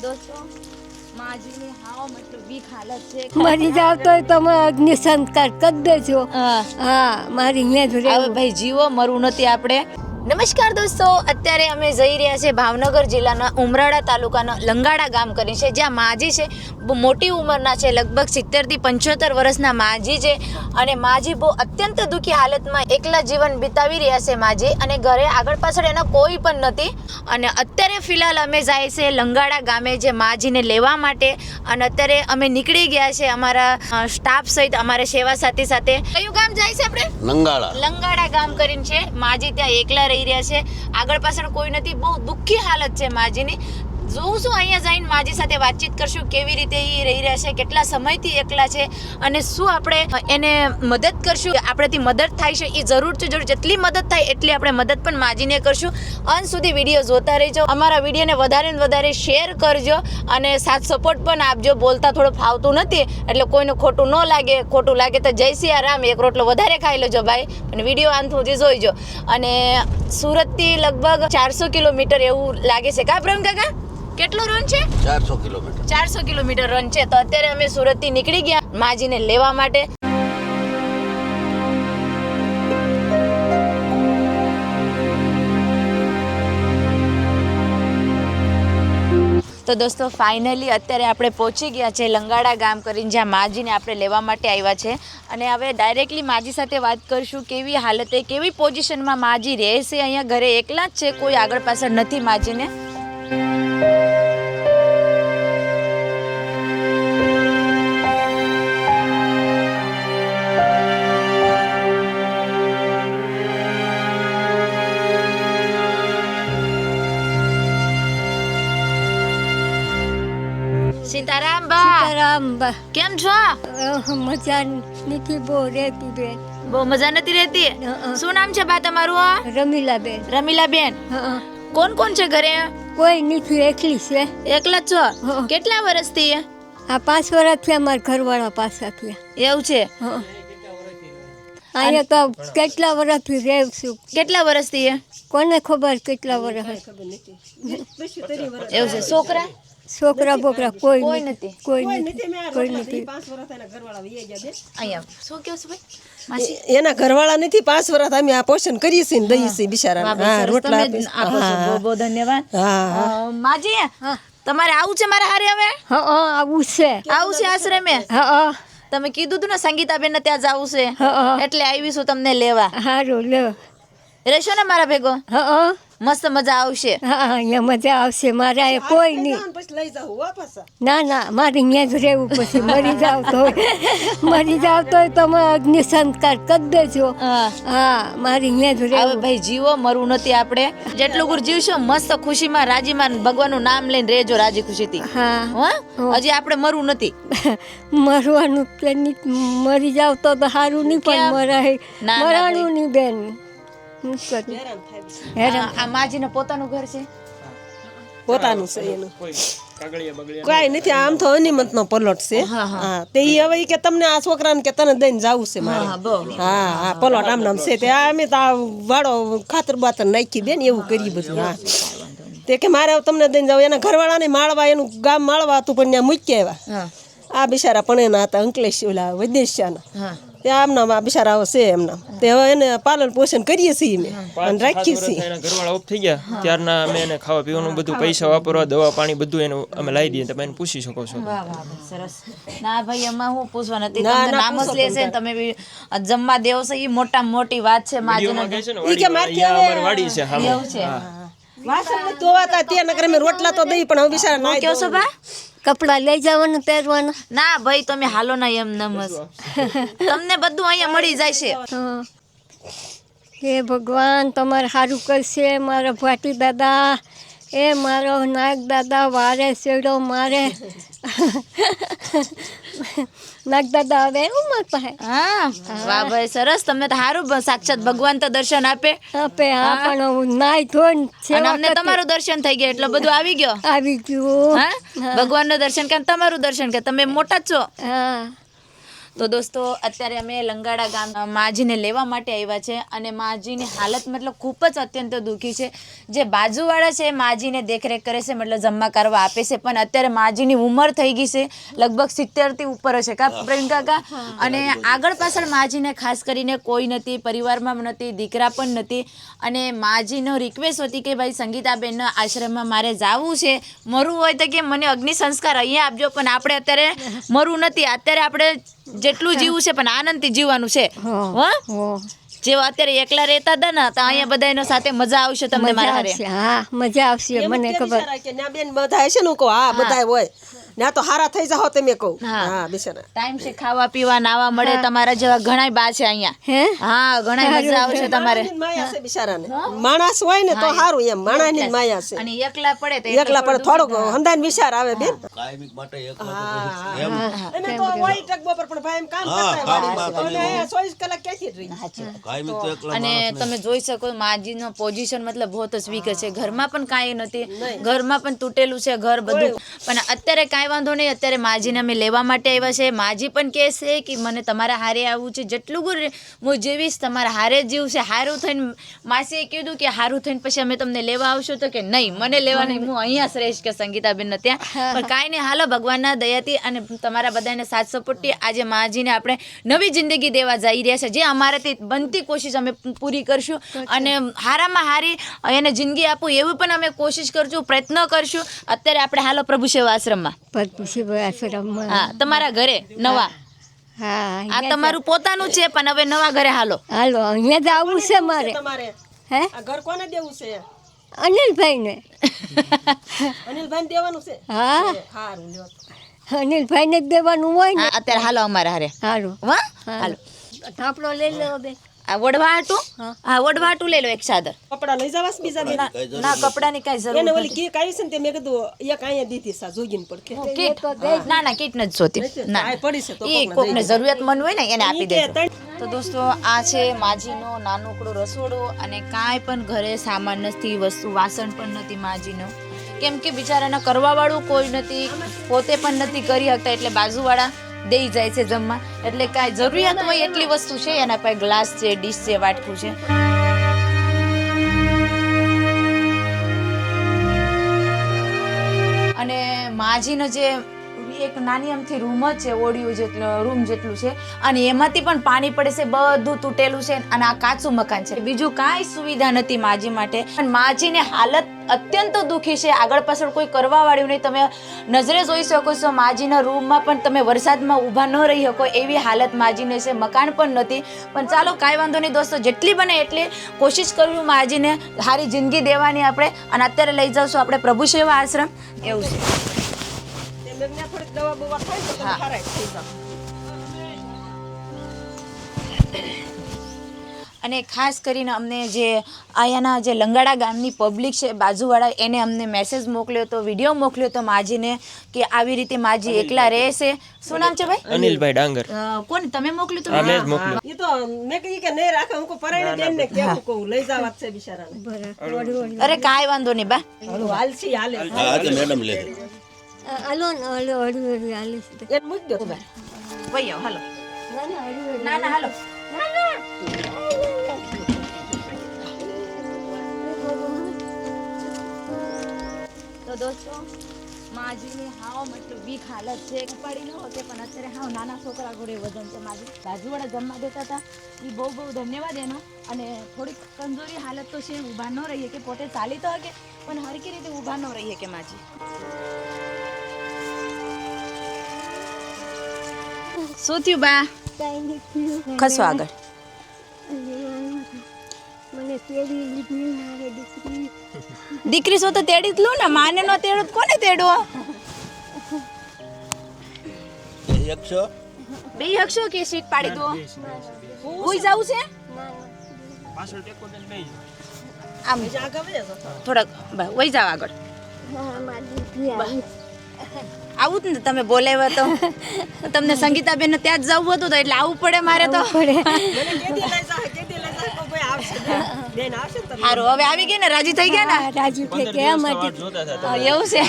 તો દોસ્તો માજીની હાવ મતલબ વીક હાલત છે. મરી જાવ તોય તમે અગ્નિ સંસ્કાર કરી દેજો. હા. હા મારી હવે ભાઈ જીવો મરવું નથી આપણે. નમસ્કાર દોસ્તો અત્યારે અમે જઈ રહ્યા છે ભાવનગર જિલ્લાના ઉમરાળા તાલુકાના લંગાડા ગામ કરી છે જ્યાં માજી છે મોટી ઉંમરના છે લગભગ સિત્તેરથી પંચોતેર વર્ષના માજી છે અને માજી બહુ અત્યંત દુઃખી હાલતમાં એકલા જીવન વિતાવી રહ્યા છે માજી અને ઘરે આગળ પાછળ એના કોઈ પણ નથી. અને અત્યારે ફિલહાલ અમે જાય છે લંગાડા ગામે જે માજીને લેવા માટે અને અત્યારે અમે નીકળી ગયા છે અમારા સ્ટાફ સહિત અમારા સેવા સાથી સાથે. કયું ગામ જાય છે આપણે? લંગાડા લંગાડા ગામ કરીને છે માજી ત્યાં એકલા રહી રહ્યા છે. આગળ પાછળ કોઈ નથી. બહુ દુઃખી હાલત છે માજીની. જોઉં છું, અહીંયા જઈને માજી સાથે વાતચીત કરશું, કેવી રીતે એ રહી રહ્યા છે, કેટલા સમયથી એકલા છે અને શું આપણે એને મદદ કરશું, આપણેથી મદદ થાય છે એ જરૂર છે, જરૂર જેટલી મદદ થાય એટલી આપણે મદદ પણ માજીને કરશું. અંત સુધી વીડિયો જોતા રહેજો, અમારા વિડીયોને વધારે ને વધારે શેર કરજો અને સાથ સપોર્ટ પણ આપજો. બોલતા થોડું ફાવતું નથી, એટલે કોઈને ખોટું ન લાગે. ખોટું લાગે તો જય સિયારામ એક રોટલો વધારે ખાઈ લેજો ભાઈ, અને વીડિયો અંત સુધી જોઈજો. અને સુરતથી લગભગ ચારસો કિલોમીટર એવું લાગે છે. કા પ્રેમ કાકા? કેટલો રન છે? ચારસો કિલોમીટર. ચારસો કિલોમીટર રન છે. તો અત્યારે અમે સુરતથી નીકળી ગયા માજીને લેવા માટે. તો દોસ્તો ફાઇનલી અત્યારે આપણે પહોંચી ગયા છે લંગાડા ગામ કરીને જ્યાં માજીને આપણે લેવા માટે આવ્યા છે. અને હવે ડાયરેક્ટલી માજી સાથે વાત કરીશું કેવી હાલતે કેવી પોઝિશનમાં માજી રહેશે. અહીંયા ઘરે એકલા જ છે કોઈ આગળ પાછળ નથી માજીને. બા કેમ છો? મજા નથી બહુ રહેતી બેન. બહુ મજા નથી રહેતી? શું નામ છે બા તમારું રમીલા બેન રમીલા બેન કોણ કોણ છે ઘરે? કોઈ નથી એકલી છે. એકલા જ છો? કેટલા વર્ષથી? આ પાંચ વર્ષથી અમારા ઘરવાળા પાછા થયા. એવું છે. અહીંયા તો કેટલા વર્ષથી રહેવું છું. કેટલા વર્ષથી કોને ખબર કેટલા વર્ષ એવું છે. છોકરા? છોકરા બોકરા કોઈ કોઈ નથી નથી. કોઈ નથી. કોઈ નથી. અહીંયા શું કહો છો ભાઈ? એના ઘરવાળા નથી પાંચ વર્ષ અમે આ પોષણ કરીએ છીએ ને દઈએ છીએ બિચારા હા રોટલા. બહુ બહુ ધન્યવાદ. હા. માજી તમારે આવું છે મારા હારે હવે? હા આવું છે. આવું છે આશ્રમે? હા તમે કીધું તું ને સંગીતાબેન ને ત્યાં જવું છે. એટલે આવીશું તમને લેવા. સારું લો રહેશો ને મારા ભેગો? હા. મસ્ત મજા આવશે. હા અહીંયા મજા આવશે. મારે અહીંયા કોઈ નહીં. પછી લઈ જાવ હો ના ના મારે અહીંયા જ રહેવું પછી. મરી જાવ તો મરી જાવ તો તમે અગ્નિ સંસ્કાર કરી દેજો. હા. હા મારે અહીંયા જ હવે રહેવું. ભાઈ જીવો મરવું નથી આપણે. જેટલું ગુર જીવશો મસ્ત ખુશીમાં રાજીમાં ભગવાનનું નામ લઈને રહેજો રાજી ખુશીથી. હા. હા? હજી આપણે મરવું નથી. મરવાનું મરી જાવ તો તો સારું નહીં પણ મરાય. ના, મરાણું નહીં બેન. માજીને પોતાનું ઘર છે? પોતાનું છે એનું. કઈ નથી આમ તો અનિમત નો પલોટ છે. હા, હા. હા તે હવે કે તમને આ છોકરાને કે તને દઈને જાવું છે મારે. હા હા હા પલોટ આમ નામ છે. તે અમે તો આ વાળો ખાતર બાતર નાખી બેન એવું કરી બધું હા. તે કે મારે તમને દઈને જાવ. એના ઘરવાળાને માળવા એનું ગામ માળવા હતું પણ ત્યાં મૂકી આવ્યા. આ બિચારા પણ એના હતા અંકલેશ ઓલા વૈદેશ્યાના હા. તે આમના આ બિચારા છે એમના તે હવે એને પાલન પોષણ કરીએ છીએ અમે. અને રાખીએ છીએ. એના ઘરવાળા ઓફ થઈ ગયા. ત્યારના અમે એને ખાવા પીવાનું બધું પૈસા વાપરવા દવા પાણી બધું એને અમે લાવી દઈએ. તમે એને પૂછી શકો છો. વાહ વાહ વાહ, સરસ. ના ભાઈ એમાં હું પૂછવા નથી. તમને નામ જ લેશે તમે જમવા દેવો છે એ મોટા મોટી વાત છે માજીનો ઈ કે મારથી હવે- વાડી છે હા એવું છે. વાસણ ધોવાતા તે નકર અમે રોટલા તો દઈ પણ હવે બિચારા ના કહો છો બા? કપડાં લઈ જવાનું પહેરવાનું. ના ભાઈ તમે હાલો ના એમ નમસ તમને બધું અહીંયા મળી જાય છે હા. હે ભગવાન તમારે સારું કરશે મારા ભાટી દાદા. એ મારો નાગ દાદા વારે શેડો મારે. નાગ દાદા હવે એવું મારા પાસે? હા. વાહ ભાઈ સરસ. તમને તો સારું સાક્ષાત ભગવાન તો દર્શન આપે. આપે હા પણ નાય ધોન છે અને અમને તમારું દર્શન થઈ ગયું એટલે બધું આવી ગયો? આવી ગયું. હા? ભગવાનનું દર્શન કે તમારું દર્શન કે તમે મોટા છો. હા. તો દોસ્તો અત્યારે અમે લંગાડા ગામ માજીને લેવા માટે આવ્યા છે અને માજીની હાલત મતલબ ખૂબ જ અત્યંત દુઃખી છે. જે બાજુવાળા છે માજીને દેખરેખ કરે છે મતલબ જમવા કરવા આપે છે પણ અત્યારે માજીની ઉંમર થઈ ગઈ છે લગભગ સિત્તેરથી ઉપર હશે. કા પ્રવીણ કાકા? અને આગળ પાછળ માજીને ખાસ કરીને કોઈ નથી પરિવારમાં નથી દીકરા પણ નથી. અને માજીનો રિક્વેસ્ટ હતી કે ભાઈ સંગીતાબેનના આશ્રમમાં મારે જાવું છે. મરવું હોય તો કે મને અગ્નિ સંસ્કાર અહીંયા આપજો પણ આપણે અત્યારે મરવું નથી. અત્યારે આપણે જેટલું જીવવું છે પણ આનંદથી જીવવાનું છે. હા. જેવા અત્યારે એકલા રહેતા હતા ને તો અહીંયા બધા એનો સાથે મજા આવશે તમને મારા હા મજા આવશે મને ખબર. કે ના બેન બધા હશે ને હા બધા હોય. ના તો હારા થઈ જાઓ તમે કહું. હા. બિચારા. ટાઈમ છે ખાવા પીવા નાવા મળે તમારા જેવા ઘણા બા છે અહીંયા. હે? હા ઘણા મજા આવશે તમારે. માયા છે બિચારાને. માણસ હોય ને તો સારું એમ. માણસની જ માયા છે. અને એકલા પડે તો એકલા પડે થોડોક હંદાન વિચાર આવે બેન. કાયમિક માટે એકલા એમ. અમે તો હોય ટકબો પર પણ ભાઈ એમ કામ કરતા હોય. અને અહીંયા ચોવીસ કલાક ક્યાંથી રહી? કાયમિક તો એકલા અને તમે જોઈ શકો માજીનો પોઝિશન મતલબ બહુ જ વીક છે. ઘરમાં પણ કાંઈ નથી. ઘરમાં પણ તૂટેલું છે ઘર બધું. પણ અત્યારે કાંઈ વાંધો નહીં. અત્યારે માજીને અમે લેવા માટે આવ્યા છે. માજી પણ કહે છે કે મને તમારા હારે આવવું છે. જેટલું ગુર હું જીવીશ તમારા હારે જીવું છે. હારું થઈને માસીએ કીધું કે હારું થઈને પછી અમે તમને લેવા આવશું તો કે નહીં મને લેવા નહીં. હું અહીંયા જ રહીશ કે સંગીતાબેન ત્યાં. પણ કાંઈ નહીં હાલો ભગવાનના દયાથી અને તમારા બધાને સાથ સપોર્ટથી આજે માજીને આપણે નવી જિંદગી દેવા જઈ રહ્યા છે. જે અમારાથી બનતી કોશિશ અમે પૂરી કરશું. અને હારામાં હારી એને જિંદગી આપું એવું પણ અમે કોશિશ કરશું પ્રયત્ન કરશું. અત્યારે આપણે હાલો પ્રભુ સેવા આશ્રમમાં. પદ્મસિંહ આશ્રમમાં હા તમારા ઘરે? નવા? હા આ તમારું પોતાનું છે પણ હવે નવા ઘરે હાલો. હાલો અહીંયા જ આવવું છે મારે. તમારે? હે? ઘર કોને દેવું છે? અનિલભાઈને. અનિલભાઈ દેવાનું છે? હા. સારું લ્યો. અનિલભાઈને જ દેવાનું હોય ને. અત્યારે હાલો અમારા હારે. સારું વાહ હાલો. થાપડો લઈ લો બે. આ વડવા હાટું? હા. વડવા હાટું લઈ લો એક ચાદર. કપડા લઈ જવાસ બીજા બેન ના ના કપડાની કઈ જરૂર એને ઓલી કીક આવી છે ને તે મેં કીધું એક અહીંયા દીધી સા જોગીને પડખે કીટ ના ના કીટ નથી જોતી. ના પડી છે તો કોકને જરૂરિયાતમંદ હોય ને એને આપી દેજો. તો દોસ્તો આ છે માજીનો નાનકડો રસોડો અને કાંઈ પણ ઘરે સામાન નથી વસ્તુ વાસણ પણ નથી માજીનો. કેમ કે બિચારાને કરવાવાળું કોઈ નથી પોતે પણ નથી કરી શકતા એટલે બાજુવાળા દઈ જાય છે જમવા. એટલે કાંઈ જરૂરિયાત હોય એટલી વસ્તુ છે એના પાસે ગ્લાસ છે ડીશ છે વાટકું છે. અને માજીનો જે એક નાની અમથી રૂમ જ છે ઓડિયો જેટલું રૂમ જેટલું છે અને એમાંથી પણ પાણી પડે છે બધું તૂટેલું છે અને આ કાચું મકાન છે. બીજું કાંઈ સુવિધા નથી માજી માટે. અને માજીને હાલત અત્યંત દુઃખી છે. આગળ પાછળ કોઈ કરવા વાળ્યું નહીં. તમે નજરે જોઈ શકો છો માજીના રૂમમાં પણ તમે વરસાદમાં ઊભા ન રહી શકો એવી હાલત માજીને છે. મકાન પણ નથી. પણ ચાલો કાંઈ વાંધો નહીં દોસ્તો. જેટલી બને એટલી કોશિશ કરવી માજીને સારી જિંદગી દેવાની આપણે. અને અત્યારે લઈ જાવશું આપણે પ્રભુ સેવા આશ્રમ. એવું છે. તે અને ખાસ કરીને અમને જે અહીંયાના જે લંગાડા ગામની પબ્લિક છે બાજુવાળા એને અમને મેસેજ મોકલ્યો હતો વીડિયો મોકલ્યો હતો માજીને કે આવી રીતે માજી એકલા રહેશે. શું નામ છે ભાઈ? અનિલભાઈ ડાંગર. કોણ? તમે મોકલ્યું તો હતું મેં મોકલ્યું. એ તો મે કહી કે નહીં રાખે હું પરાણે બેન ને કેવું કહું લઈ જવા છે બિચારાને. અરે કાંઈ વાંધો નહીં બા. હાલો હાલસી હાલે. હા આજે મેડમ લે. હાલો હાલો હાલો હાલે છે એને દો તમે ભાઈ. આવો હાલો. ના ના હાલો. ના ના. તો દોસ્તો માજીની હાવ મતલબ વીક હાલત છે. પડી ન હોતે પણ અત્યારે હાવ નાના છોકરા ઘોડે વજન છે માજી. બાજુવાળા જમવા દેતા હતા. એ બહુ બહુ ધન્યવાદ એનો. અને થોડીક કમજોરી હાલત તો છે ઊભા ન રહીએ કે પોતે ચાલી તો હકે પણ હરકી રીતે ઊભા ન રહીએ કે માજી. શું થયું બા? ખસો આગળ. દીકરી. સો શું તો તેડી જ લો ને? માને નો તેડો કોને તેડો યક્ષો બે યક્ષો કે સીટ પાડી દો? કોઈ જાવું છે? પાછળ ટેકો દઈને બેસી આમ. થોડાક બા, વહી જાવ આગળ. હા મારી દીકરી આવી. જ ને તમે બોલાવ્યા તો. તમને સંગીતાબેન ત્યાં જ જવું હતું તો એટલે આવવું પડે મારે તો. મને સારું હવે આવી ગયા ને? રાજી થઈ ગયા ને? રાજી થઈ ગયા હતા હા, એવું છે.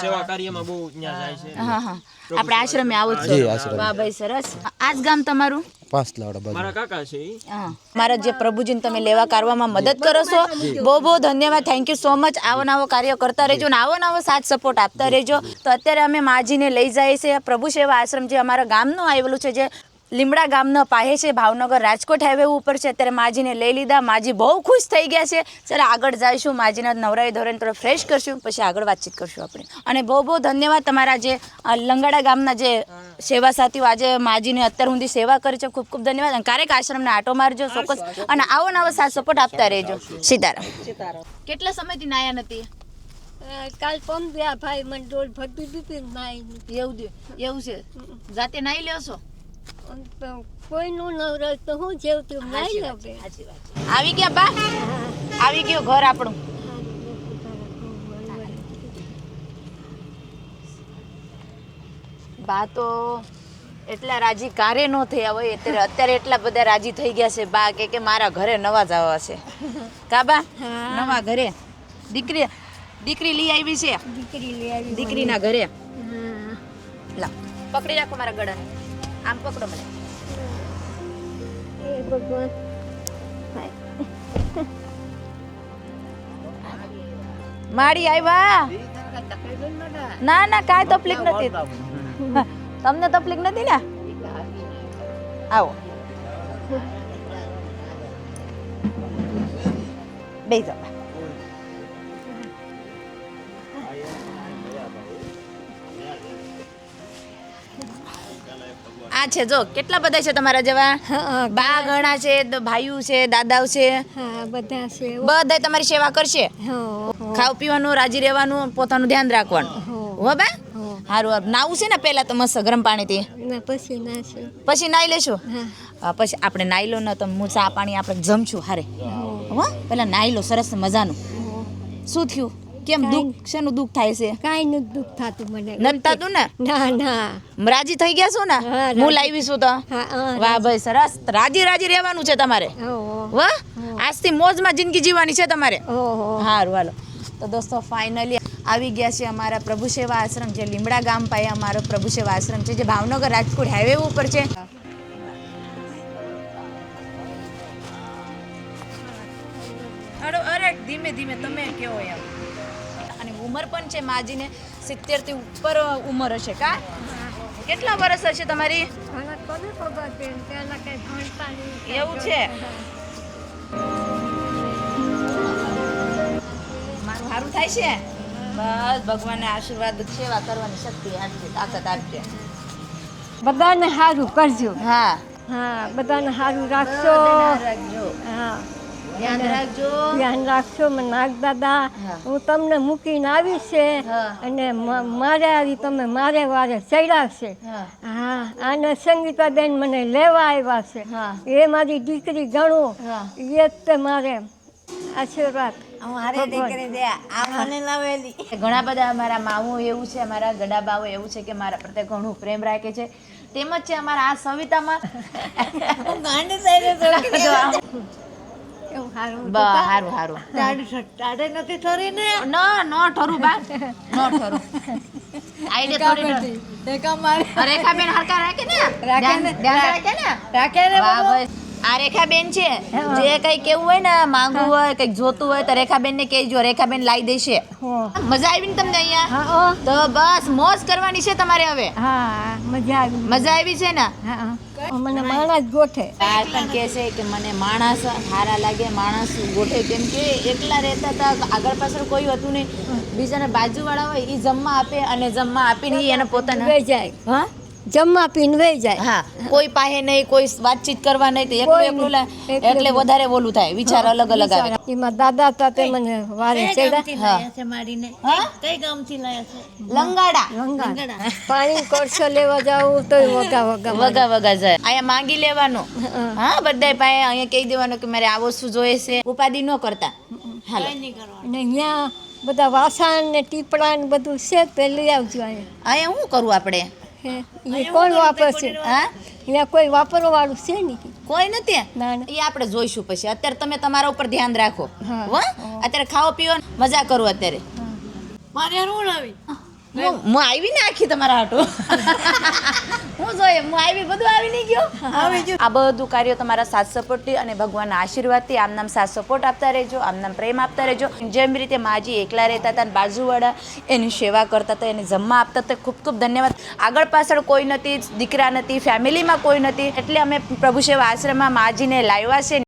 સેવા કાર્યમાં બહુ જાય છે. હા હા. આપણે આશ્રમે આવો છો. વાહ ભાઈ સરસ. આજ ગામ તમારું? મારા કાકા છે મારા જે પ્રભુજીને તમે લેવા કરવામાં મદદ કરો છો બહુ બહુ ધન્યવાદ. થેન્ક યુ સો મચ આવો નવો કાર્ય કરતા રહેજો ને આવો નવો સાથ સપોર્ટ આપતા રહેજો. તો અત્યારે અમે માજીને લઈ જાય છે. પ્રભુ સેવા આશ્રમ જે અમારા ગામનું આવેલું છે જે લીમડા ગામના પાહે છે ભાવનગર રાજકોટ હાઈવે ઉપર છે. અત્યારે માજીને લઈ લીધા. માજી બહુ ખુશ થઈ ગયા છે. ચાલો આગળ જઈશું. માજીના નવરાઈ ધોરણ થોડો ફ્રેશ કરશું. પછી આગળ વાતચીત કરશું આપણે. અને બહુ બહુ ધન્યવાદ તમારા જે લંગાડા ગામના જે સેવા સાથીઓ આજે માજીને અત્યાર સુધી સેવા કરી છે. ખૂબ ખૂબ ધન્યવાદ. અને ક્યારેક આશ્રમને આટો મારજો ચોક્કસ અને આવો નવો સાથ સપોર્ટ આપતા રહેજો. સીતારામ. કેટલા સમયથી નાયા નથી? કાલ પંપ ગયા ભાઈ મને ડોલ ભરતી દીધી નાઈ એવું દે એવું છે. જાતે નાઈ લ્યો છો? તો કોઈનું નવરસ તો હું જેવતું નાઈ લે બે આવી ગયા બા? આવી ગયો ઘર આપણું. બા તો એટલા રાજી કારે ન થયા હોય અત્યારે અત્યારે એટલા બધા રાજી થઈ ગયા છે બા કે કે મારા ઘરે નવા જ આવવા છે. કા બા? નવા ઘરે. દીકરી દીકરી લઈ આવી છે? દીકરી લઈ આવી દીકરીના ઘરે. લા પકડી રાખો મારા ગળાને. આમ પકડો મને એ ભગવાન માડી આવ્યા ના ના કાંઈ તકલીફ નથી તમને તકલીફ નથી ને આવો બે આ છે જો કેટલા બધા છે તમારા જેવા? બા ઘણા. છે ભાઈઓ છે દાદાઓ છે. બધા છે. બધા તમારી સેવા કરશે? ખાવ પીવાનું રાજી રહેવાનું પોતાનું ધ્યાન રાખવાનું. હો બા? સારું નાવું છે ને પહેલા તો મસ્ત ગરમ પાણીથી? પછી ના છે. પછી નાઈ લેશું? પછી આપણે નાઈ લો ને તો હું ચા પાણી આપણે જમશું હારે. હો. પેલા નાઈ લો સરસ મજાનું. શું થયું? કેમ દુઃખ? શેનું દુઃખ થાય છે? કાંઈ નું દુઃખ થતું મને. નથી થતું ને? ના ના. રાજી થઈ ગયા છો ને? હું લાવી છું તો? વાહ ભાઈ સરસ. રાજી રાજી રહેવાનું છે તમારે. વાહ આજથી મોજમાં જિંદગી જીવવાની છે તમારે. સારું હાલો. તો દોસ્તો ફાઇનલી આવી ગયા છે અમારા પ્રભુ સેવા આશ્રમ જે લીમડા ગામ પાસે અમારો પ્રભુ સેવા આશ્રમ છે જે ભાવનગર રાજકોટ હાઈવે ઉપર છે. અરે અરે ધીમે ધીમે તમે કેવો એમ? ઉંમર પણ છે માજીને સિત્તેરથી ઉપર ઉંમર હશે કા? કેટલા વર્ષ હશે તમારી? એવું છે? મારું સારું થાય છે? બસ ભગવાનને આશીર્વાદ સેવા કરવાની શક્તિ આપજે તાકાત આપજે. બધાને સારું કરજો. હા. હા બધાને સારું રાખજો. હા. ધ્યાન રાખજો. ધ્યાન મને નાગ દાદા. હું. તમને મૂકીને આવી છે. અને મારે આવી તમે મારે વારે ચડાવશે હા. અને સંગીતાબેન મને લેવા આવ્યા છે. એ મારી દીકરી ગણું. એ જ તે મારે આશીર્વાદ ઘણા બધા અમારા મામું એવું છે અમારા ગડા બાવો એવું છે કે મારા પ્રત્યે ઘણું પ્રેમ રાખે છે. તેમજ છે અમારા આ સવિતામાં. એવું તાડે નથી હારું હારું. ન નો ઠરું બા નો ઠરું. આઈને થોડી ઠર- હરકા રાખે ને? રાખે ને રાખે ને? વાહ ભાઈ. આ રેખાબેન છે. જે કઈ કેવું હોય ને માંગવું હોય કંઈક જોતું હોય તો રેખાબેન ને કહેજો. રેખાબેન લાવી દેશે. મજા આવી ને તમને અહીંયા? તો બસ મોજ કરવાની છે તમારે હવે. મજા આવી. મજા આવી છે ને? મને માણસ ગોઠે. પણ કે છે કે મને માણસ સારા લાગે માણસ ગોઠે. કેમ કે એકલા રહેતા હતા આગળ પાછળ કોઈ હતું નહીં. બીજાને બાજુવાળા હોય એ જમવા આપે અને જમવા આપીને એને પોતાને જાય. હા? જમવા પીને વહી જાય. હા કોઈ પાસે નહીં કોઈ વાતચીત કરવા નહીં તો એકલું એકલું એટલે વધારે બોલું થાય વિચાર અલગ અલગ આવે. એમાં દાદા હતા તે મને વારે ચડ્યા હા? હા? લંગાડા. લંગાડા. પાણી કોરસો લેવા જાવું તો વગા વગા વગા વગા જાય. અહીંયા માંગી લેવાનું. હા. બધાય પાસે અહીંયા કહી દેવાનું કે મારે આવો શું જોઈએ છે. ઉપાધિ ન કરતા. હાલો. અહીંયા બધા વાસણ ને ટીપડા ને બધું છે પેલી આવજો અહીંયા. અહીંયા શું કરવું આપણે? એ કોણ વાપરશે હા અહીંયા કોઈ વાપરવા વાળું છે નહીં. કોઈ નથી? ના ના. એ આપણે જોઈશું પછી. અત્યારે તમે તમારા ઉપર ધ્યાન રાખો. હા. અત્યારે ખાઓ પીઓ ને મજા કરો અત્યારે. હું. હું આવી ને આખી તમારા હાટો. હું જોઈએ હું આવી બધું આવી નહીં ગયો. આ બધું કાર્યો તમારા સાથ સપોર્ટથી અને ભગવાનના આશીર્વાદથી. આમ નામ સાથ સપોર્ટ આપતા રહેજો આમ નામ પ્રેમ આપતા રહેજો. જેમ રીતે માજી એકલા રહેતા હતા અને બાજુવાળા એની સેવા કરતા હતા એને જમવા આપતા હતા. ખૂબ ખૂબ ધન્યવાદ. આગળ પાછળ કોઈ નથી દીકરા નથી ફેમિલીમાં કોઈ નથી. એટલે અમે પ્રભુ સેવા આશ્રમમાં માજીને લાવ્યા છે.